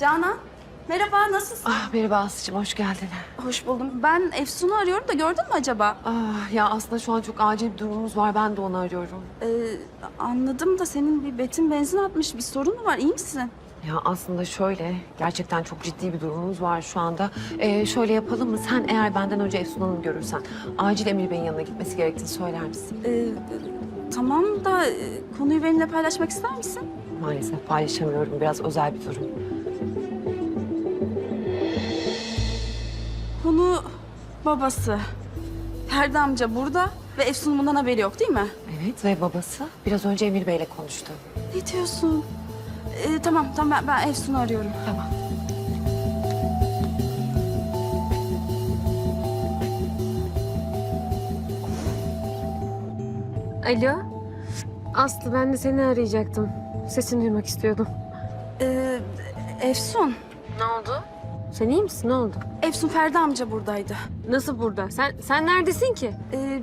Canan, merhaba, nasılsın? Ah merhaba Aslı'cığım hoş geldin. Hoş buldum. Ben Efsun'u arıyorum da gördün mü acaba? Ah ya aslında şu an çok acil bir durumumuz var ben de onu arıyorum. Ee, anladım da senin bir betin benzin atmış. Bir sorun mu var? İyi misin? Ya aslında şöyle gerçekten çok ciddi bir durumumuz var şu anda. Ee, şöyle yapalım mı sen eğer benden önce Efsun Hanım'ı görürsen acil Emir Bey'in yanına gitmesi gerektiğini söyler misin? Ee, tamam da e, konuyu benimle paylaşmak ister misin? Maalesef paylaşamıyorum biraz özel bir durum. Konu babası. Ferdi amca burada ve Efsun'un bundan haberi yok değil mi? Evet ve babası biraz önce Emir Bey'le konuştu. Ne diyorsun? Ee, tamam, tamam ben, ben Efsun'u arıyorum. Tamam. Alo. Aslı ben de seni arayacaktım. Sesini duymak istiyordum. Ee, Efsun, Ne oldu? Sen iyi misin? Ne oldu? Efsun Ferdi amca buradaydı. Nasıl burada? Sen sen neredesin ki? Ee,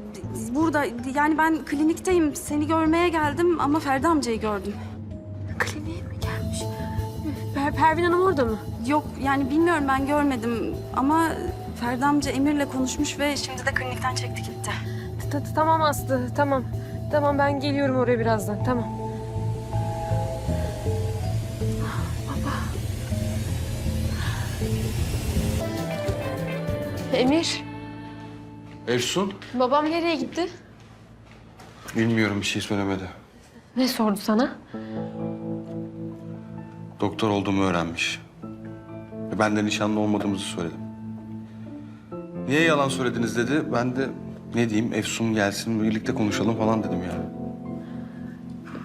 burada, yani ben klinikteyim. Seni görmeye geldim ama Ferdi amcayı gördüm. Kliniğe mi gelmiş? Per Pervin Hanım orada mı? Yok yani bilmiyorum ben görmedim ama Ferdi amca Emir'le konuşmuş ve şimdi de klinikten çekti gitti. Ta- ta- tamam Aslı, tamam. Tamam ben geliyorum oraya birazdan. Tamam. Baba. Emir, Efsun? babam nereye gitti? Bilmiyorum bir şey söylemedi. Ne sordu sana? Doktor olduğumu öğrenmiş. Ve ben de nişanlı olmadığımızı söyledim. Niye yalan söylediniz dedi. Ben de ne diyeyim Efsun gelsin birlikte konuşalım falan dedim yani.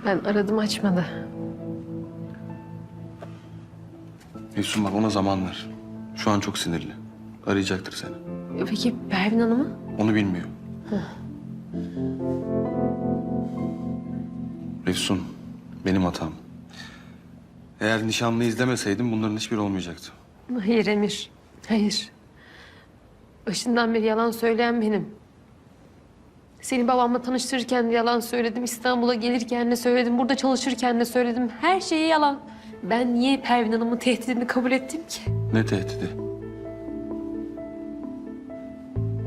Ben aradım açmadı. Efsun bak ona zaman ver. Şu an çok sinirli. Arayacaktır seni. Peki Pervin Hanım'ı? Onu bilmiyor. Efsun, benim hatam. Eğer nişanlıyı izlemeseydim bunların hiçbiri olmayacaktı. Hayır Emir. Hayır. Başından beri yalan söyleyen benim. Seni babamla tanıştırırken de yalan söyledim. İstanbul'a gelirken de söyledim. Burada çalışırken de söyledim. Her şeyi yalan. Ben niye Pervin Hanım'ın tehdidini kabul ettim ki? Ne tehdidi?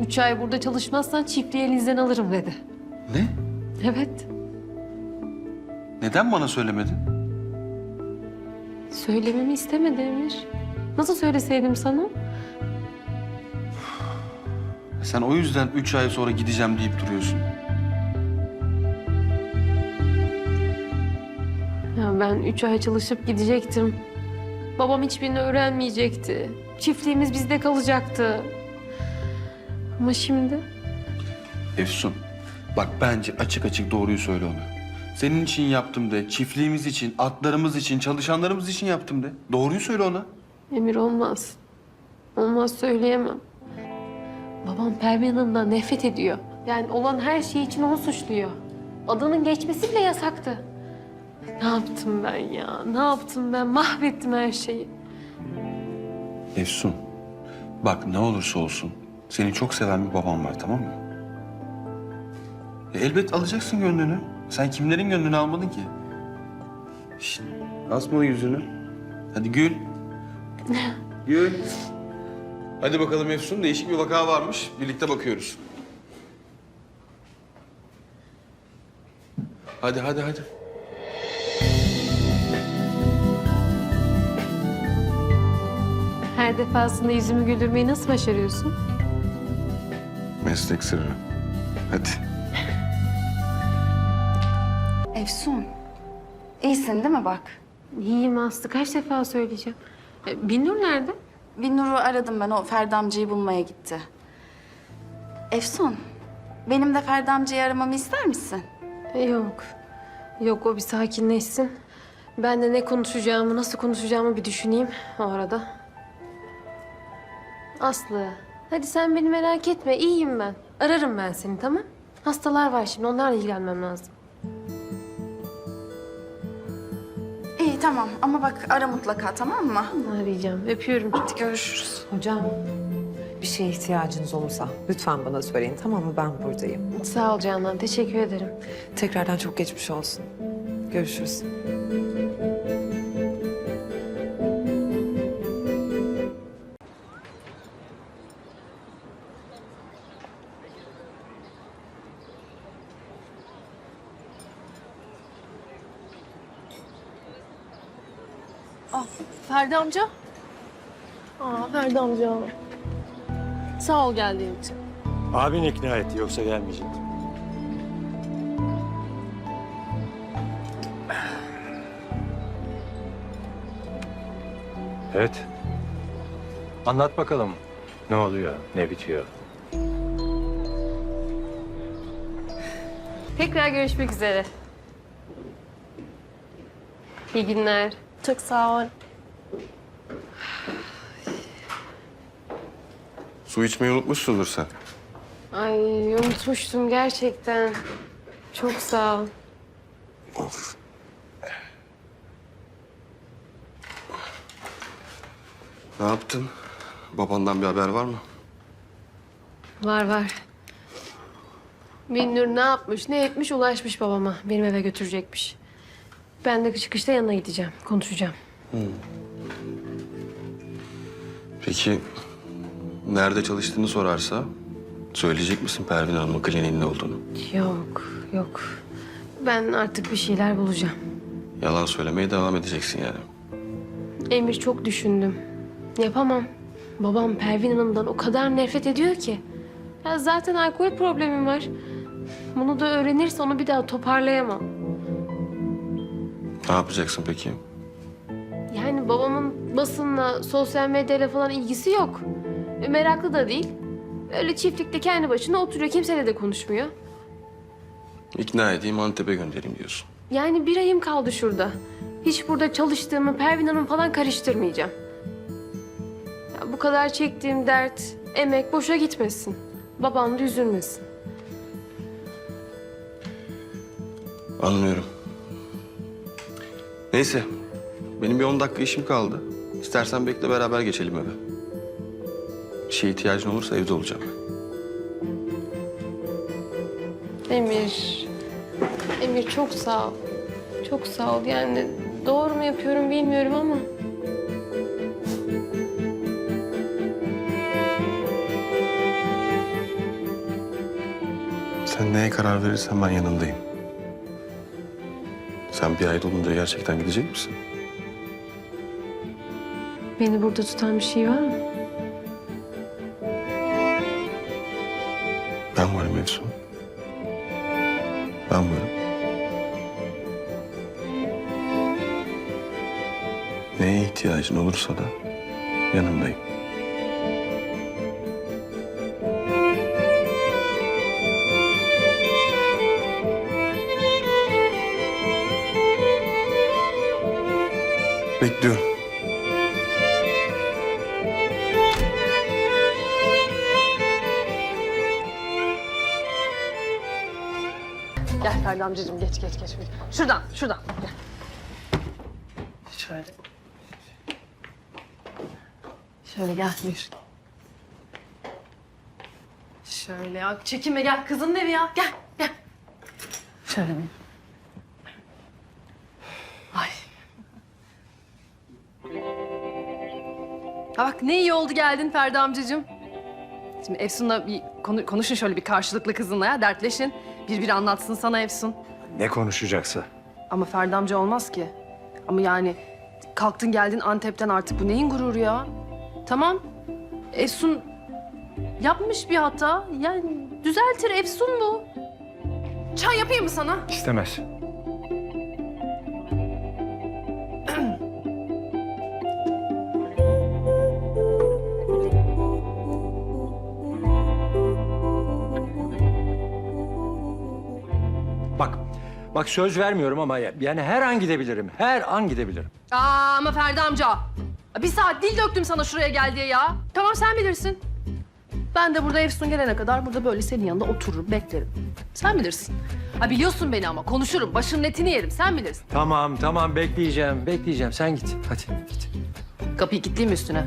Üç ay burada çalışmazsan çiftliği elinizden alırım dedi. Ne? Evet. Neden bana söylemedin? Söylememi istemedi Emir. Nasıl söyleseydim sana? Sen o yüzden üç ay sonra gideceğim deyip duruyorsun. Ya ben üç ay çalışıp gidecektim. Babam hiçbirini öğrenmeyecekti. Çiftliğimiz bizde kalacaktı. Ama şimdi Efsun, bak bence açık açık doğruyu söyle ona. Senin için yaptım de, çiftliğimiz için, atlarımız için, çalışanlarımız için yaptım de. Doğruyu söyle ona. Emir olmaz. Olmaz söyleyemem. Babam Pervin Hanım'dan nefret ediyor. Yani olan her şey için onu suçluyor. Adının geçmesi bile yasaktı. Ne yaptım ben ya? Ne yaptım ben? Mahvettim her şeyi. Efsun, bak ne olursa olsun seni çok seven bir babam var tamam mı? Ya elbet alacaksın gönlünü. Sen kimlerin gönlünü almadın ki? Şişt, asma o yüzünü. Hadi gül. gül. Hadi bakalım Efsun, değişik bir vaka varmış. Birlikte bakıyoruz. Hadi, hadi, hadi. Her defasında yüzümü güldürmeyi nasıl başarıyorsun? Meslek sırrı. Hadi. Efsun, iyisin değil mi bak? İyiyim Aslı. Kaç defa söyleyeceğim. E, Binnur nerede? Binnur'u aradım ben, o Ferdi amcayı bulmaya gitti. Efsun, benim de Ferdi amcayı aramamı ister misin? E, Yok. Yok o bir sakinleşsin. Ben de ne konuşacağımı, nasıl konuşacağımı bir düşüneyim o arada. Aslı, hadi sen beni merak etme. iyiyim ben. Ararım ben seni tamam? Hastalar var şimdi, onlarla ilgilenmem lazım. İyi tamam ama bak ara mutlaka tamam mı? Arayacağım. Öpüyorum. Hadi görüşürüz. Hocam bir şeye ihtiyacınız olursa lütfen bana söyleyin tamam mı ben buradayım. Sağ ol Canan. Teşekkür ederim. Tekrardan çok geçmiş olsun. Görüşürüz. Ferdi amca. Aa Ferdi amca. Sağ ol geldiğin için. Abin ikna etti yoksa gelmeyecektim. Evet. Anlat bakalım. Ne oluyor, ne bitiyor? Tekrar görüşmek üzere. İyi günler. Çok sağ ol. Su içmeyi unutmuşsundur sen. Ay unutmuştum gerçekten. Çok sağ ol. Of. Ne yaptın? Babandan bir haber var mı? Var var. Binnur ne yapmış, ne etmiş ulaşmış babama. Benim eve götürecekmiş. Ben de çıkışta yanına gideceğim, konuşacağım. Peki nerede çalıştığını sorarsa söyleyecek misin Pervin Hanım'ın kliniğinde olduğunu? Yok, yok. Ben artık bir şeyler bulacağım. Yalan söylemeye devam edeceksin yani. Emir çok düşündüm. Yapamam. Babam Pervin Hanım'dan o kadar nefret ediyor ki. Ya zaten alkol problemim var. Bunu da öğrenirse onu bir daha toparlayamam. Ne yapacaksın peki? Yani babamın basınla, sosyal medyayla falan ilgisi yok. E, meraklı da değil. Öyle çiftlikte kendi başına oturuyor, kimseyle de konuşmuyor. İkna edeyim Antep'e göndereyim diyorsun. Yani bir ayım kaldı şurada. Hiç burada çalıştığımı Pervin Hanım falan karıştırmayacağım. Ya bu kadar çektiğim dert, emek boşa gitmesin. Babam da üzülmesin. Anlıyorum. Neyse. Benim bir 10 dakika işim kaldı. İstersen bekle beraber geçelim eve. Bir şeye ihtiyacın olursa evde olacağım. Emir, Emir çok sağ ol. Çok sağ ol. Yani doğru mu yapıyorum bilmiyorum ama... Sen neye karar verirsen ben yanındayım. Sen bir ay dolunca gerçekten gidecek misin? Beni burada tutan bir şey var mı? Ben varım. Neye ihtiyacın olursa da yanındayım. Bekliyorum. Gel Ferdi geç geç geç. Şuradan şuradan gel. Şöyle. Şöyle gel buyur. Şöyle ya çekinme gel kızın evi ya gel gel. Şöyle mi? Ay. Ha bak ne iyi oldu geldin Ferdi amcacığım. Şimdi Efsun'la bir konu, konuşun şöyle bir karşılıklı kızınla ya dertleşin. Birbiri anlatsın sana Efsun. Ne konuşacaksa? Ama Ferdi amca olmaz ki. Ama yani kalktın geldin Antep'ten artık bu neyin gururu ya? Tamam. Efsun yapmış bir hata. Yani düzeltir Efsun bu. Çay yapayım mı sana? İstemez. Bak söz vermiyorum ama ya- yani her an gidebilirim. Her an gidebilirim. Aa ama Ferdi amca. Bir saat dil döktüm sana şuraya gel diye ya. Tamam sen bilirsin. Ben de burada Efsun gelene kadar burada böyle senin yanında otururum, beklerim. Sen bilirsin. Ha biliyorsun beni ama konuşurum. Başının etini yerim. Sen bilirsin. Tamam, tamam bekleyeceğim, bekleyeceğim. Sen git, hadi git. Kapıyı kilitleyeyim mi üstüne?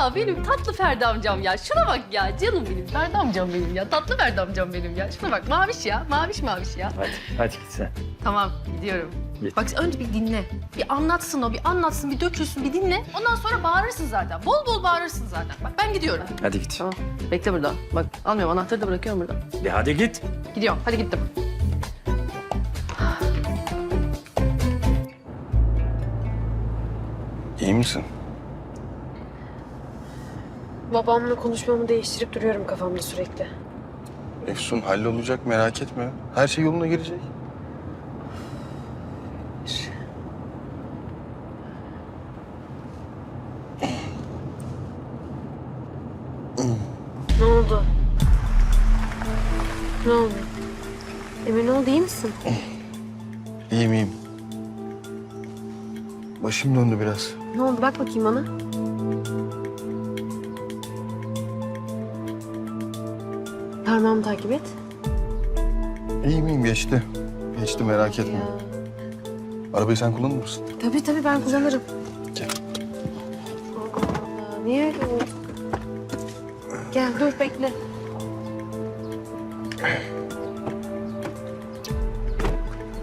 Ya benim tatlı Ferdi amcam ya. Şuna bak ya. Canım benim. Ferdi amcam benim ya. Tatlı Ferdi amcam benim ya. Şuna bak. Maviş ya. Maviş maviş ya. Hadi, hadi git sen. Tamam. Gidiyorum. Git. Bak önce bir dinle. Bir anlatsın o. Bir anlatsın. Bir dökülsün. Bir dinle. Ondan sonra bağırırsın zaten. Bol bol bağırırsın zaten. Bak ben gidiyorum. Hadi git. Tamam. Bekle burada. Bak almıyorum. Anahtarı da bırakıyorum burada. De hadi git. Gidiyorum. Hadi gittim. İyi misin? Babamla konuşmamı değiştirip duruyorum kafamda sürekli. Efsun hallolacak merak etme. Her şey yoluna girecek. Ne oldu? Ne oldu? Emir ne oldu iyi misin? İyiyim iyiyim. Başım döndü biraz. Ne oldu bak bakayım bana. Parmağımı takip et. İyiyim iyiyim geçti. Geçti merak etme. Arabayı sen kullanır mısın? Tabii tabii ben kullanırım. Gel. Allah Allah niye öyle oldu? Gel dur bekle.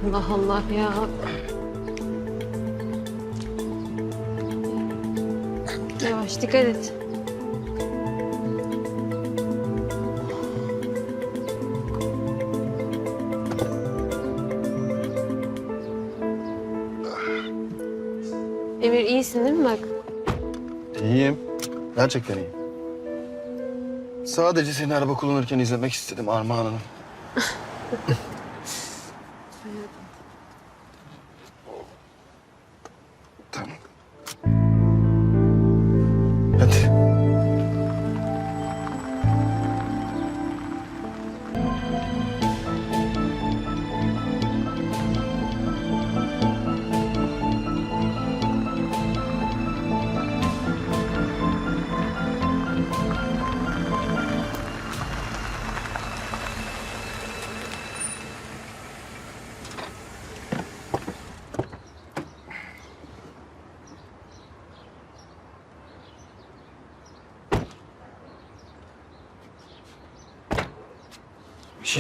Allah Allah ya. Yavaş dikkat et. Emir iyisin değil mi bak? İyiyim. Gerçekten iyiyim. Sadece seni araba kullanırken izlemek istedim Armağan Hanım.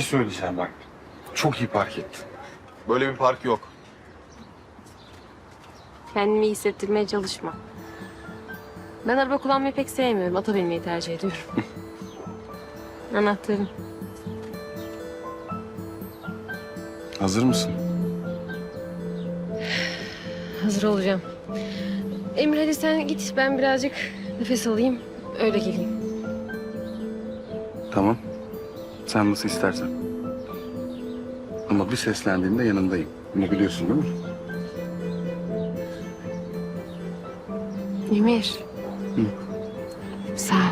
şey söyleyeceğim bak. Çok iyi park ettin. Böyle bir park yok. Kendimi iyi hissettirmeye çalışma. Ben araba kullanmayı pek sevmiyorum. Ata binmeyi tercih ediyorum. Anahtarım. Hazır mısın? Hazır olacağım. Emir hadi sen git. Ben birazcık nefes alayım. Öyle geleyim. Tamam. Sen nasıl istersen. Ama bir seslendiğinde yanındayım. Bunu biliyorsun değil mi? Emir. Sağ ol.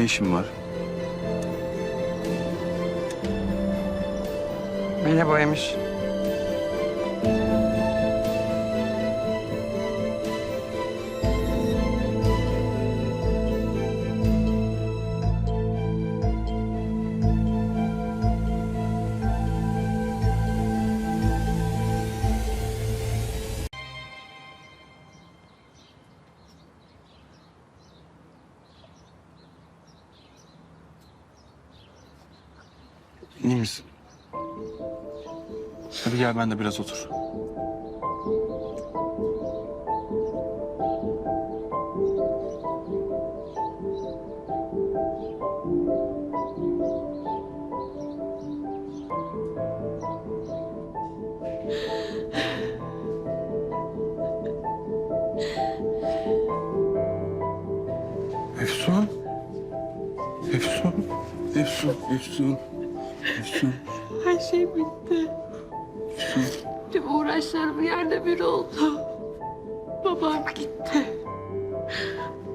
Ne işin var? Merhaba Emir. Misin? Hadi gel ben de biraz otur. Efsun. Efsun. Efsun. Efsun. Efsun. Her şey bitti. Tüm uğraş Arkadaşlarım yerle bir oldu. Babam gitti.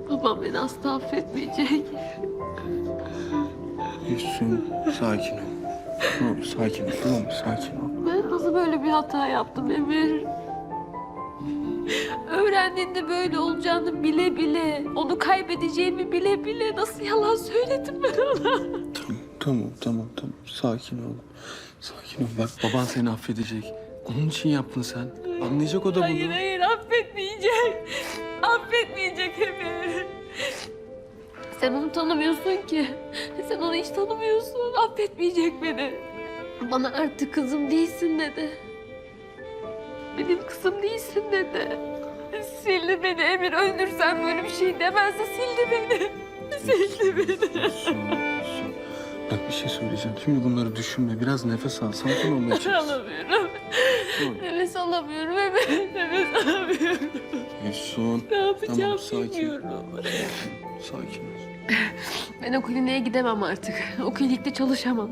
Babam beni asla affetmeyecek. Efsun sakin ol. Ne olur sakin ol tamam mı? Sakin ol. Ben nasıl böyle bir hata yaptım Emir? Öğrendiğinde böyle olacağını bile bile, onu kaybedeceğimi bile bile nasıl yalan söyledim ben ona? Tamam tamam tamam sakin ol. Sakin ol bak baban seni affedecek. Onun için yaptın sen. Anlayacak o da bunu. Hayır hayır affetmeyecek. Affetmeyecek Emir. Sen onu tanımıyorsun ki. Sen onu hiç tanımıyorsun. Affetmeyecek beni. Bana artık kızım değilsin dedi. Benim kızım değilsin dedi. Sildi beni Emir. Öldürsem böyle bir şey demezdi. Sildi beni. Sildi beni. Bak bir şey söyleyeceğim. Şimdi bunları düşünme. Biraz nefes al. Sakin olmaya çalış. Alamıyorum. Nefes alamıyorum. Nefes alamıyorum. Efsun. Ne yapacağım Tamam sakin. bilmiyorum. Sakin ol. Ben o kliniğe gidemem artık. O klinikte çalışamam.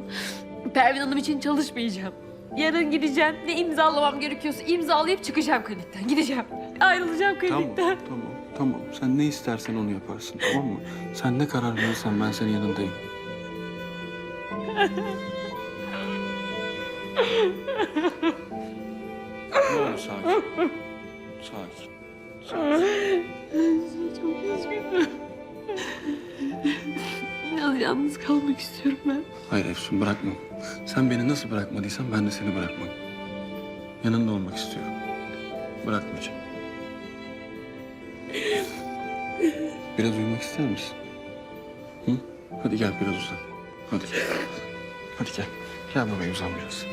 Pervin Hanım için çalışmayacağım. Yarın gideceğim. Ne imzalamam gerekiyorsa imzalayıp çıkacağım klinikten. Gideceğim. Ayrılacağım Tamam, klinikten. tamam, tamam. Sen ne istersen onu yaparsın, tamam mı? Sen ne karar verirsen ben senin yanındayım. Ne olur sakin. Sakin. Sakin. Çok üzgünüm. Biraz yalnız kalmak istiyorum ben. Hayır Efsun bırakmam. Sen beni nasıl bırakmadıysan ben de seni bırakmam. Yanında olmak istiyorum. Bırakmayacağım. Biraz uyumak ister misin? Hı? Hadi gel biraz uzan. Hadi gel. Hadi gel. Gel buraya uzan biraz.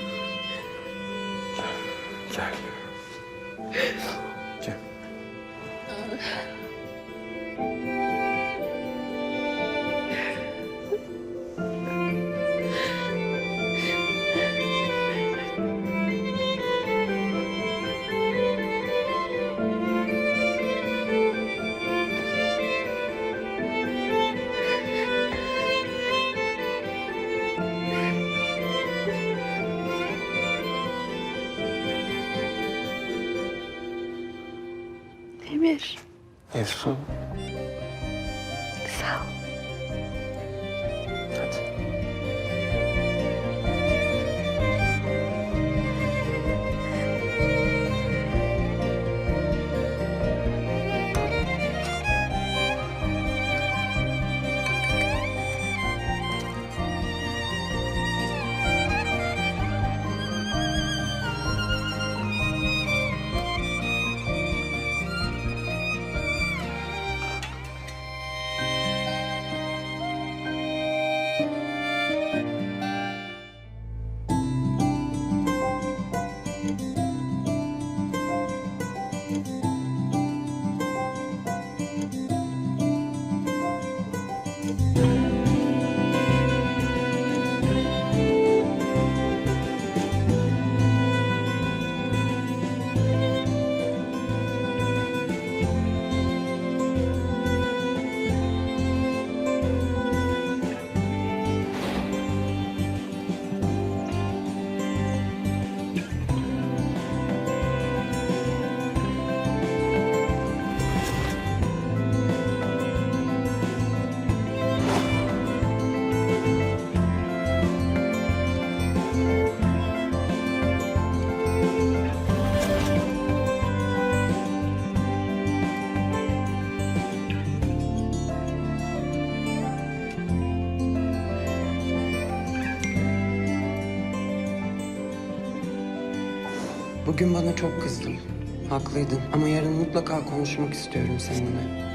Gel. Efsun. Bugün bana çok kızdın. Haklıydın ama yarın mutlaka konuşmak istiyorum seninle.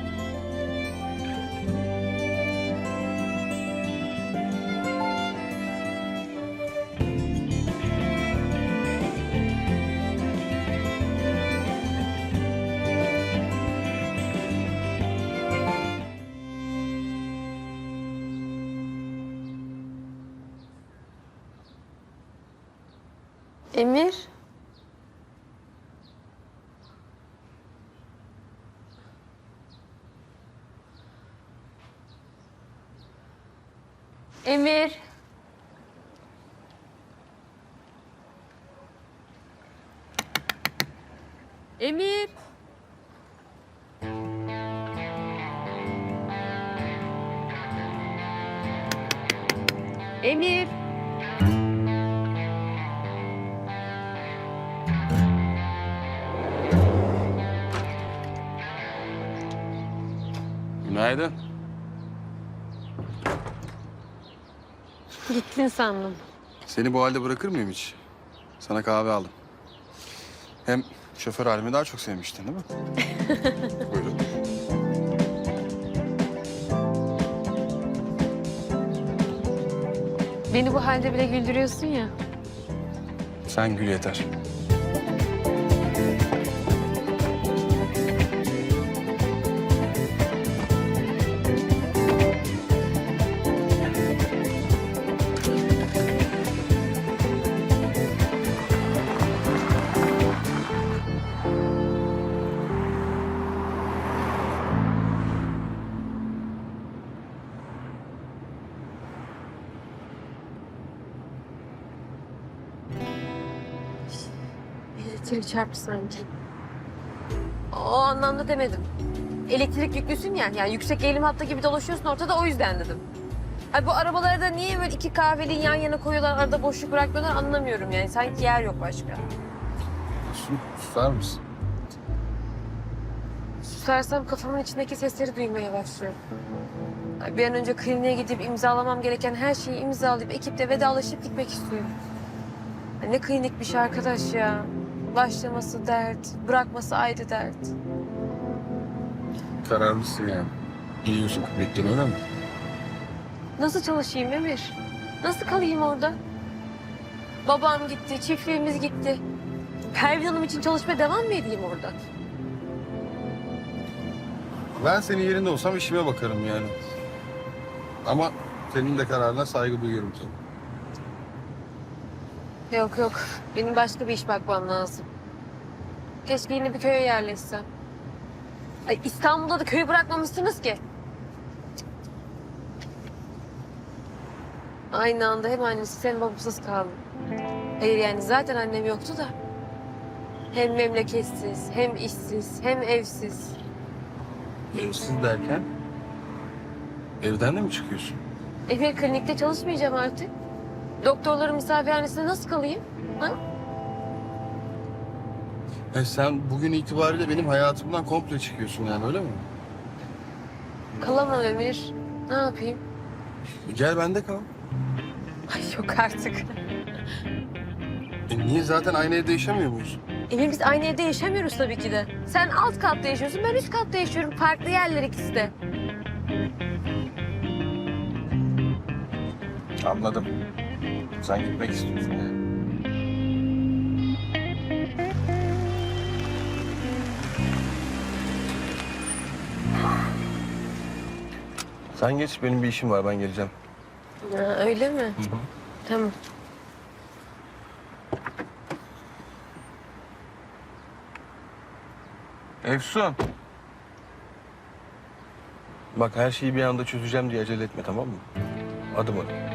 Emir. Emir. Emir. Emir. Günaydın. Gittin sandım. Seni bu halde bırakır mıyım hiç? Sana kahve aldım. Hem şoför halimi daha çok sevmiştin değil mi? Buyurun. Beni bu halde bile güldürüyorsun ya. Sen gül yeter. Elektrik çarptı sanki. O anlamda demedim. Elektrik yüklüsün ya, yani yüksek eğilim hattı gibi dolaşıyorsun ortada o yüzden dedim. Ay bu arabaları da niye böyle iki kahveli yan yana koyuyorlar, arada boşluk bırakmıyorlar anlamıyorum yani. Sanki yer yok başka. Su, susar mısın? Susarsam kafamın içindeki sesleri duymaya başlıyorum. Ay bir an önce kliniğe gidip imzalamam gereken her şeyi imzalayıp ekiple vedalaşıp gitmek istiyorum. Ay ne klinikmiş arkadaş ya. Başlaması dert, bırakması ayrı dert. Kararlısın yani. Gidiyorsun bekliyorum öyle mi? Nasıl çalışayım Emir? Nasıl kalayım orada? Babam gitti, çiftliğimiz gitti. Pervin Hanım için çalışmaya devam mı edeyim orada? Ben senin yerinde olsam işime bakarım yani. Ama senin de kararına saygı duyuyorum tabii. Yok yok. Benim başka bir iş bakmam lazım. Keşke yine bir köye yerleşsem. Ay İstanbul'da da köyü bırakmamışsınız ki. Aynı anda hem annesi hem babasız kaldım. Hayır yani zaten annem yoktu da. Hem memleketsiz, hem işsiz, hem evsiz. Evsiz derken? Evden de mi çıkıyorsun? Emir klinikte çalışmayacağım artık. Doktorların misafirhanesinde nasıl kalayım? Ha? E sen bugün itibariyle benim hayatımdan komple çıkıyorsun yani öyle mi? Kalamam Emir. Ne yapayım? Gel bende kal. Ay yok artık. E niye zaten aynı evde yaşamıyor muyuz? Emir biz aynı evde yaşamıyoruz tabii ki de. Sen alt katta yaşıyorsun, ben üst katta yaşıyorum. Farklı yerler ikisi de. Anladım. Sen gitmek istiyorsun yani. Sen geç benim bir işim var ben geleceğim. Ha, öyle mi? Tamam. Efsun. Bak her şeyi bir anda çözeceğim diye acele etme tamam mı? Adım adım.